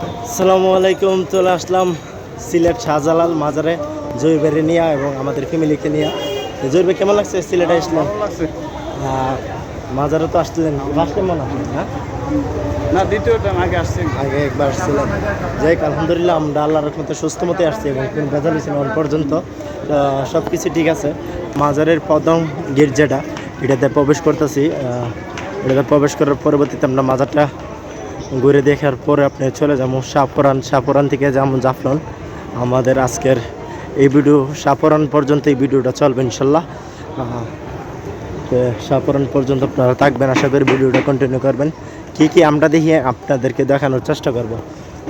আসসালামু আলাইকুম চলে আসলাম সিলেট শাহজালাল মাজারে জয়ীরবের নিয়ে এবং আমাদের ফ্যামিলিকে নিয়ে। জয়ীর কেমন লাগছে সিলেটে লাগছে। আহ, মাজারে তো আসছিলেন ফার্স্ট টাইম মনে হয় না? দ্বিতীয় টাইম আগে আসছি। আগে একবার আসছিলাম যাই আলহামদুলিল্লাহ আমরা আল্লাহর রহমতে সুস্থ মতে আসছি এবং কোনো বেজাল হয়েছে না পর্যন্ত। সব কিছু ঠিক আছে। মাজারের প্রথম গেট যেটা এটাতে প্রবেশ করতেছি। এটাতে প্রবেশ করার পরবর্তীতে আমরা মাজারটা ঘুরে দেখার পরে আপনি চলে যাব সাপরান সাপরান থেকে যেমন জাফলন আমাদের আজকের এই ভিডিও সাপরান পর্যন্ত এই ভিডিওটা চলবে ইনশাল্লাহ। সাপরান পর্যন্ত আপনারা থাকবেন, আশা করি ভিডিওটা কন্টিনিউ করবেন। কি কি আমরা দেখিয়ে আপনাদেরকে দেখানোর চেষ্টা করব।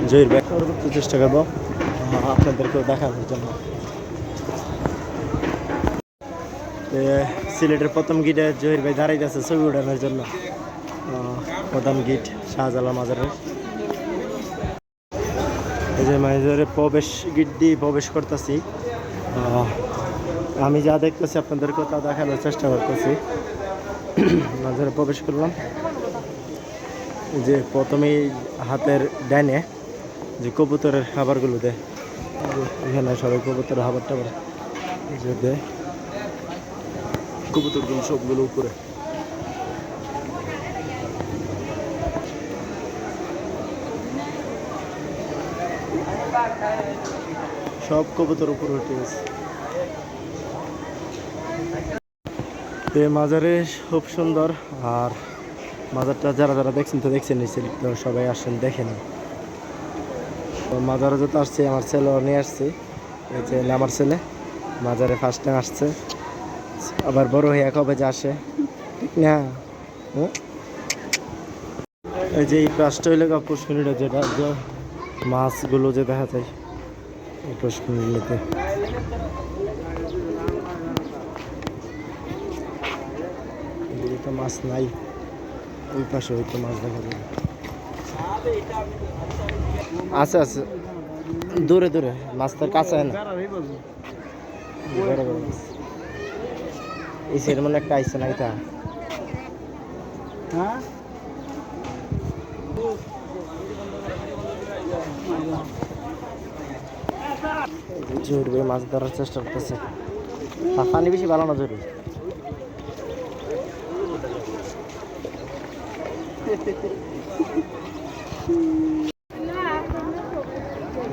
জয়ের ব্যাগ করতে চেষ্টা করব আপনাদেরকেও দেখানোর জন্য। সিলেটের প্রথম গিটে জহির ভাই দাঁড়াইতে আছে ছবি উঠানোর জন্য। প্রথম গিট, শাহজালাল মাজারের। এই যে মাজারে প্রবেশ, গিট দিয়ে প্রবেশ করতেছি। আমি যা দেখতেছি আপনাদেরকে তা দেখানোর চেষ্টা করতেছি। মাজারে প্রবেশ করলাম। যে প্রথমেই হাতের ডাইনে যে কবুতরের খাবারগুলো দেয়। এখানে সবাই কবুতরের খাবার টাবার দেয়। কবুতরগুলো সবগুলো উপরে। সব কবুতর উপর উঠে গেছে। এই মাজারে খুব সুন্দর, আর মাজারটা যারা যারা দেখছেন তো দেখছেন তো সবাই আসেন দেখেন তো মাজারে যত আসছে, আমার ছেলেও নিয়ে আসছে। এই যে আমার ছেলে মাজারে ফার্স্ট টাইম আসছে। আবার বড় হয়ে কবে যে আসে, ঠিক না? এই যে এই পাঁচটা হইলে পুষ্করিণীটা যেটা মাছগুলো যে দেখা যায় তো মাছ নাই, ওই পাশে হয়তো মাছ দেখা যাবে। আছে আছে। দূরে দূরে। মাছ তার কাছে না। এই সাইড মনে একটা আইসে না এটা হ্যাঁ? জরুরি, মাছ ধরার চেষ্টা করতেছে। পানি বেশি ভালো না জরুরি।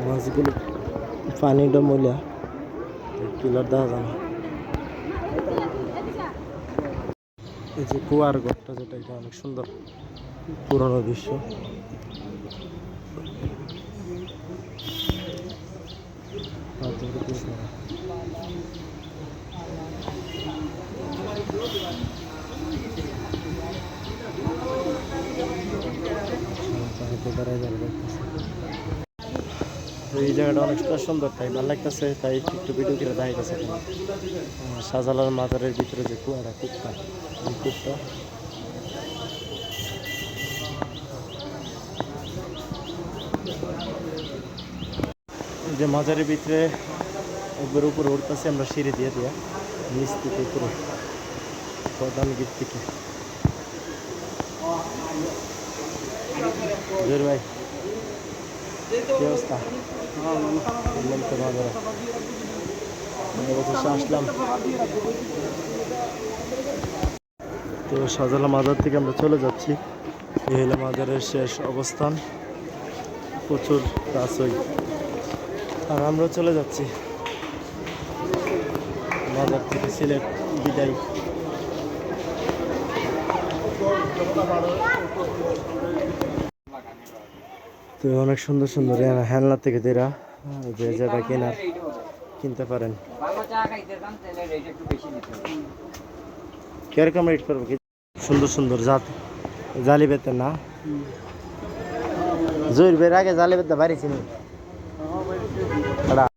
মাছগুলো পানিটা মূল্যা কিলার দেওয়া যায় না। এই যে কুয়ার ঘরটা যেটা, এটা অনেক সুন্দর, পুরনো দৃশ্য আর তো কিছু না। এই জায়গাটা অনেকটা সুন্দর তাই ভালো লাগতেছে, তাই একটু ভিডিও করে দেখা গেছে শাহজালাল মাজারের ভিতরে যে কুয়াটা কূপটা এই যে মাজারের ভিতরে একবার উপরে উঠতেছে, আমরা সিঁড়ি দিয়ে দিয়া, নিচ থেকে উপরে, প্রধান গিট থেকে। ভাই। কি অবস্থা? তো মাজারে সাজালা মাজার থেকে আমরা চলে যাচ্ছি। এই হলো মাজারের শেষ অবস্থান। প্রচুর কাছই আর আমরা চলে যাচ্ছি। বাজার থেকে সিলেট বিদায়। তো অনেক সুন্দর সুন্দর হেলনা থেকে দেরা যে যেটা কেনার কিনতে পারেন। কীরকম রেট করব সুন্দর সুন্দর জাত, জালি বেতের না? জোর বের আগে জালি বেতে বাড়ি চিনি